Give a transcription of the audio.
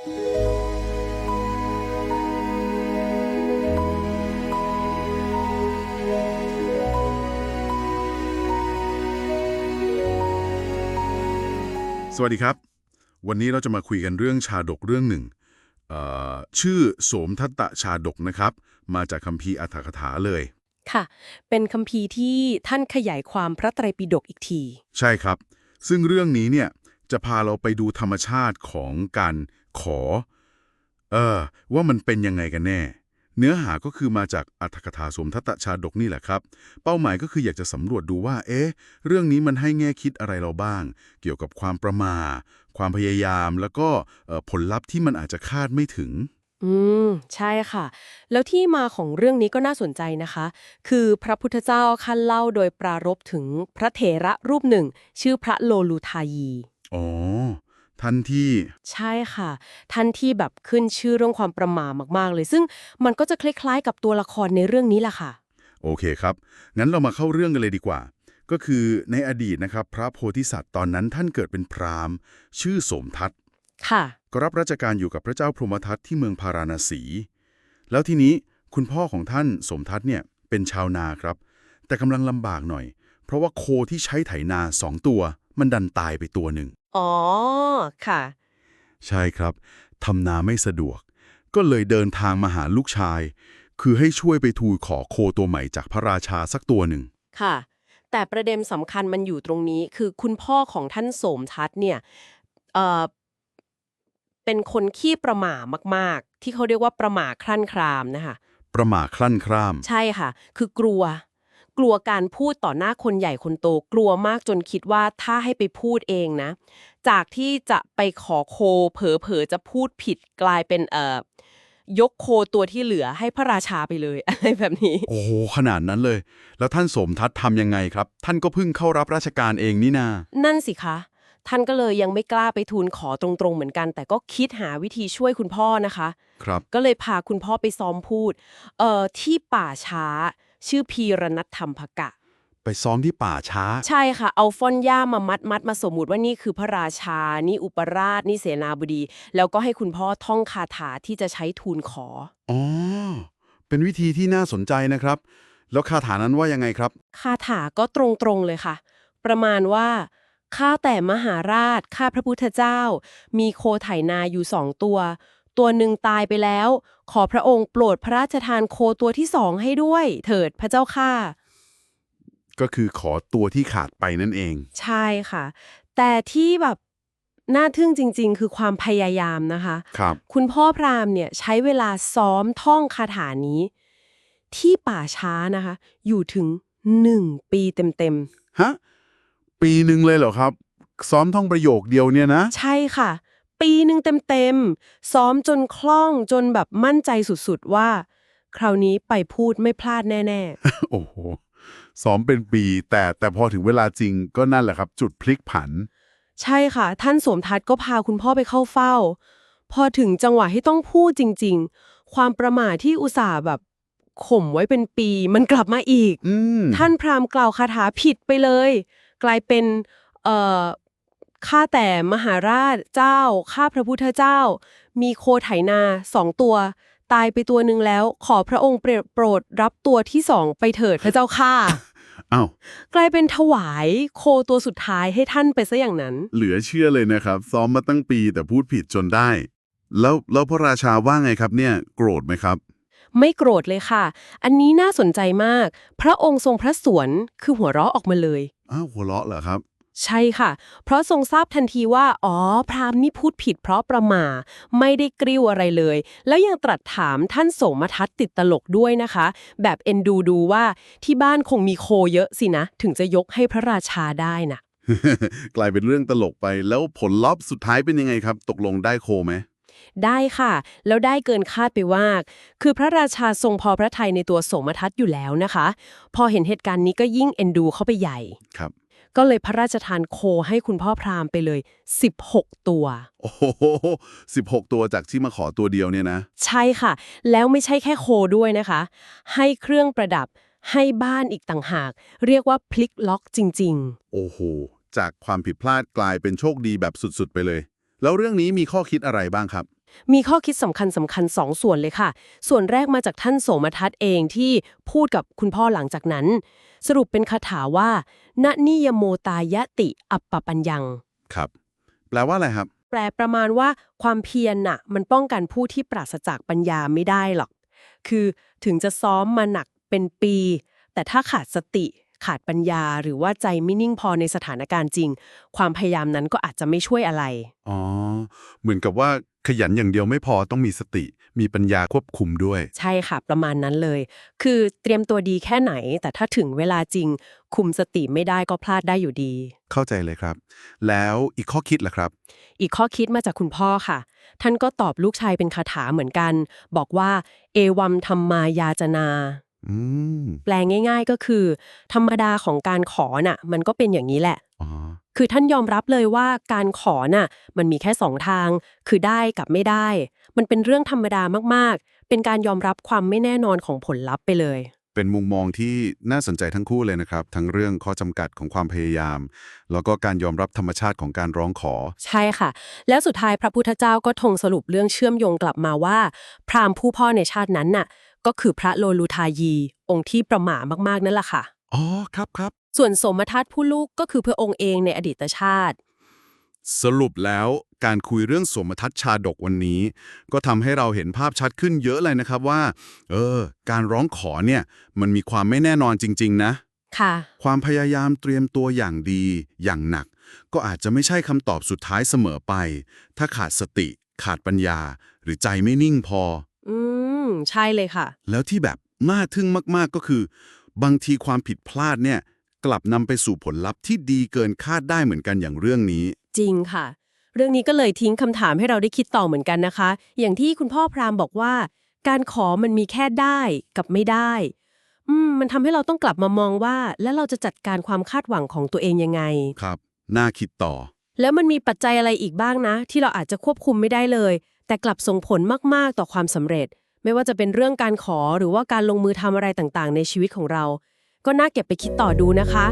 สวัสดีครับ วันนี้เราจะมาคุยกันเรื่องชาดกเรื่องหนึ่งเอ่อชื่อโสมทัตตชาดกนะครับ มาจากคัมภีร์อัตถกถาเลย ค่ะ เป็นคัมภีร์ที่ท่านขยายความพระไตรปิฎกอีกที ใช่ครับ ซึ่งเรื่องนี้เนี่ย จะพาเราไปดูธรรมชาติของการขอ เออ ว่ามันเป็นยังไงกันแน่ เนื้อหาก็คือมาจากอัตถกถาสมทัตชาดกนี่แหละครับ เป้าหมายก็คืออยากจะสำรวจดูว่า เอ๊ะ เรื่องนี้มันให้แง่คิดอะไรเราบ้าง เกี่ยวกับความประมาทความพยายาม แล้วก็ผลลัพธ์ที่มันอาจจะคาดไม่ถึงอืม ใช่ค่ะ แล้วที่มาของเรื่องนี้ก็น่าสนใจนะคะ คือพระพุทธเจ้าคันเล่าโดยปรารภถึงพระเถระรูปหนึ่ง ชื่อพระโลลูทายี อ๋อ ท่านที่ ใช่ค่ะ ท่านที่แบบขึ้นชื่อเรื่องความประหม่ามากๆเลย ซึ่งมันก็จะคล้ายๆ กับตัวละครในเรื่องนี้แหละค่ะ โอเคครับ งั้นเรามาเข้าเรื่องกันเลยดีกว่า ก็คือในอดีตนะครับ พระโพธิสัตว์ตอนนั้นท่านเกิดเป็นพราหมณ์ ชื่อโสมทัตค่ะ ก็รับราชการอยู่กับพระเจ้าพรหมทัตที่เมืองพาราณสี แล้วทีนี้คุณพ่อของท่านสมทัตเนี่ยเป็นชาวนาครับ แต่กำลังลำบากหน่อย เพราะว่าโคที่ใช้ไถนาสองตัว มันดันตายไปตัวหนึ่ง อ๋อ ค่ะ ใช่ครับทำนาไม่สะดวก ก็เลยเดินทางมาหาลูกชาย คือให้ช่วยไปทูลขอโคตัวใหม่จากพระราชาสักตัวหนึ่ง ค่ะ แต่ประเด็นสำคัญมันอยู่ตรงนี้ คือคุณพ่อของท่านโสมทัตเนี่ยเอ่อเป็นคนขี้ประหม่ามาก ๆ ที่เขาเรียกว่าประหม่าคลั่นครามนะคะ ประหม่าคลั่นคร่าม ใช่ค่ะ คือกลัว กลัวการพูดต่อหน้าคนใหญ่คนโต กลัวมากจนคิดว่าถ้าให้ไปพูดเองนะ จากที่จะไปขอโคเผลอๆจะพูดผิดกลายเป็นเอ่อยกโคตัวที่เหลือให้พระราชาไปเลยอะไรแบบนี้ โอ้โหขนาดนั้นเลย แล้วท่านสมทัตทำยังไงครับ ท่านก็เพิ่งเข้ารับราชการเองนี่นา นั่นสิคะ ท่านก็เลยยังไม่กล้าไปทูลขอตรงๆเหมือนกัน แต่ก็คิดหาวิธีช่วยคุณพ่อนะคะ ครับ ก็เลยพาคุณพ่อไปซ้อมพูดเอ่อที่ป่าช้า ชื่อพีรนัทธรรมภกะ ไปซ้อมที่ป่าช้า ใช่ค่ะ เอาฟ่อนย่ามามัดมัดมาสมมุติว่านี่คือพระราชา นี่อุปราช นี่เสนาบดี แล้วก็ให้คุณพ่อท่องคาถาที่จะใช้ทูลขอ อ๋อ เป็นวิธีที่น่าสนใจนะครับ แล้วคาถานั้นว่ายังไงครับ คาถาก็ตรงๆเลยค่ะ ประมาณว่าข้าแต่มหาราชข้าพระพุทธเจ้า มีโคไถนาอยู่สองตัว ตัวหนึ่งตายไปแล้ว ขอพระองค์โปรดพระราชทานโคตัวที่สองให้ด้วย เถิดพระเจ้าข้าก็คือขอตัวที่ขาดไปนั่นเอง ใช่ค่ะ แต่ที่แบบน่าทึ่งจริง ๆ คือความพยายามนะคะครับ คุณพ่อพราหมณ์เนี่ยใช้เวลาซ้อมท่องคาถานี้ ที่ป่าช้านะคะ อยู่ถึงหนึ่งปีเต็มฮะ ปีหนึ่งเลยเหรอครับ ซ้อมท่องประโยคเดียวเนี่ยนะ ๆ ใช่ค่ะ ปีหนึ่งเต็มๆ ซ้อมจนคล่องจนแบบมั่นใจสุดๆว่า คราวนี้ไปพูดไม่พลาดแน่ โอ้โหซ้อมเป็นปี แต่แต่พอถึงเวลาจริงก็นั่นแหละครับ จุดพลิกผัน ๆ ใช่ค่ะ ท่านสวมทัศน์ก็พาคุณพ่อไปเข้าเฝ้า พอถึงจังหวะที่ต้องพูดจริง ๆ ความประหม่าที่อุตส่าห์แบบข่มไว้เป็นปีมันกลับมาอีก อืมท่านพราหมณ์กล่าวคาถาผิดไปเลย กลายเป็นเอ่อ ข้าแต่มหาราชเจ้า ข้าพระพุทธเจ้า มีโคไถนาสองตัว ตายไปตัวหนึ่งแล้ว ขอพระองค์โปรดรับตัวที่สองไปเถิดพระเจ้าข้าอ้าวกลายเป็นถวายโคตัวสุดท้ายให้ท่านไปซะอย่างนั้น เหลือเชื่อเลยนะครับ ซ้อมมาตั้งปีแต่พูดผิดจนได้ แล้วแล้วพระราชาว่าไงครับเนี่ย โกรธไหมครับ ไม่โกรธเลยค่ะ อันนี้น่าสนใจมาก พระองค์ทรงพระสวนคือหัวเราะออกมาเลย อ้าวหัวเราะเหรอครับ ใช่ค่ะ เพราะทรงทราบทันทีว่า อ๋อ พราหมณ์นี่พูดผิดเพราะประหมาไม่ได้กริ้วอะไรเลย แล้วยังตรัสถามท่านโสมทัศน์ติดตลกด้วยนะคะ แบบเอ็นดูดูว่าที่บ้านคงมีโคเยอะสินะ ถึงจะยกให้พระราชาได้นะ กลายเป็นเรื่องตลกไป แล้วผลลัพธ์สุดท้ายเป็นยังไงครับ ตกลงได้โคไหมได้ค่ะ แล้วได้เกินคาดไปว่าคือพระราชาทรงพอพระทัยในตัวโสมทัศน์อยู่แล้วนะคะ พอเห็นเหตุการณ์นี้ก็ยิ่งเอ็นดูเข้าไปใหญ่ครับ ก็เลยพระราชทานโคให้คุณพ่อพราหมณ์ไปเลย 16 ตัว โอ้โหสิบหกตัวจากที่มาขอตัวเดียวเนี่ยนะ ใช่ค่ะ แล้วไม่ใช่แค่โคด้วยนะคะ ให้เครื่องประดับให้บ้านอีกต่างหาก เรียกว่าพลิกล็อกจริง โอ้โห จากความผิดพลาดกลายเป็นโชคดีแบบสุดๆ ไปเลย แล้วเรื่องนี้มีข้อคิดอะไรบ้างครับ มีข้อคิดสำคัญสำคัญสองส่วนเลยค่ะ ส่วนแรกมาจากท่านโสมทัศน์เองที่พูดกับคุณพ่อหลังจากนั้น สรุปเป็นคาถาว่า ณนิยโมตายติ อัปปปัญญัง ครับ แปลว่าอะไรครับ แปลประมาณว่าความเพียรน่ะ มันป้องกันผู้ที่ปราศจากปัญญาไม่ได้หรอก คือถึงจะซ้อมมาหนักเป็นปี แต่ถ้าขาดสติ ขาดปัญญาหรือว่าใจไม่นิ่งพอในสถานการณ์จริง ความพยายามนั้นก็อาจจะไม่ช่วยอะไร อ๋อ เหมือนกับว่าขยันอย่างเดียวไม่พอต้องมีสติ มีปัญญาควบคุมด้วย ใช่ค่ะ ประมาณนั้นเลย คือเตรียมตัวดีแค่ไหน แต่ถ้าถึงเวลาจริง คุมสติไม่ได้ก็พลาดได้อยู่ดี เข้าใจเลยครับ แล้วอีกข้อคิดล่ะครับ อีกข้อคิดมาจากคุณพ่อค่ะ ท่านก็ตอบลูกชายเป็นคาถาเหมือนกัน บอกว่า เอวัมธรรมายาจนาอืม แปลง่าย ๆก็คือ ธรรมดาของการขอน่ะ มันก็เป็นอย่างนี้แหละอ๋อคือท่านยอมรับเลยว่าการขอน่ะ มันมีแค่สองทาง คือได้กับไม่ได้ มันเป็นเรื่องธรรมดามากๆ เป็นการยอมรับความไม่แน่นอนของผลลัพธ์ไปเลย เป็นมุมมองที่น่าสนใจทั้งคู่เลยนะครับ ทั้งเรื่องข้อจำกัดของความพยายาม แล้วก็การยอมรับธรรมชาติของการร้องขอ ใช่ค่ะ แล้วสุดท้ายพระพุทธเจ้าก็ทงสรุปเรื่องเชื่อมโยงกลับมาว่า พราหมณ์ผู้พ่อในชาตินั้นน่ะ ก็คือพระโลลุทายี องค์ที่ประหม่ามากๆนั่นแหละค่ะ อ๋อครับครับ ส่วนสมทัศน์ผู้ลูกก็คือพระองค์เองในอดีตชาติ สรุปแล้วการคุยเรื่องสมทัศน์ชาดกวันนี้ ก็ทำให้เราเห็นภาพชัดขึ้นเยอะเลยนะครับว่า เออ การร้องขอเนี่ย มันมีความไม่แน่นอนจริง ๆ นะ ค่ะ ความพยายามเตรียมตัวอย่างดีอย่างหนัก ก็อาจจะไม่ใช่คำตอบสุดท้ายเสมอไป ถ้าขาดสติ ขาดปัญญา หรือใจไม่นิ่งพอ อืม ใช่เลยค่ะ แล้วที่แบบน่าทึ่งมากๆก็คือ บางทีความผิดพลาดเนี่ย กลับนำไปสู่ผลลัพธ์ที่ดีเกินคาดได้เหมือนกันอย่างเรื่องนี้ จริงค่ะ เรื่องนี้ก็เลยทิ้งคำถามให้เราได้คิดต่อเหมือนกันนะคะ อย่างที่คุณพ่อพราหมณ์บอกว่า การขอมันมีแค่ได้กับไม่ได้ อืม มันทำให้เราต้องกลับมามองว่า แล้วเราจะจัดการความคาดหวังของตัวเองยังไง ครับ น่าคิดต่อ แล้วมันมีปัจจัยอะไรอีกบ้างนะ ที่เราอาจจะควบคุมไม่ได้เลย แต่กลับส่งผลมากๆต่อความสำเร็จ ไม่ว่าจะเป็นเรื่องการขอหรือว่าการลงมือทำอะไรต่างๆ ในชีวิตของเรา ก็น่าเก็บไปคิดต่อดูนะคะ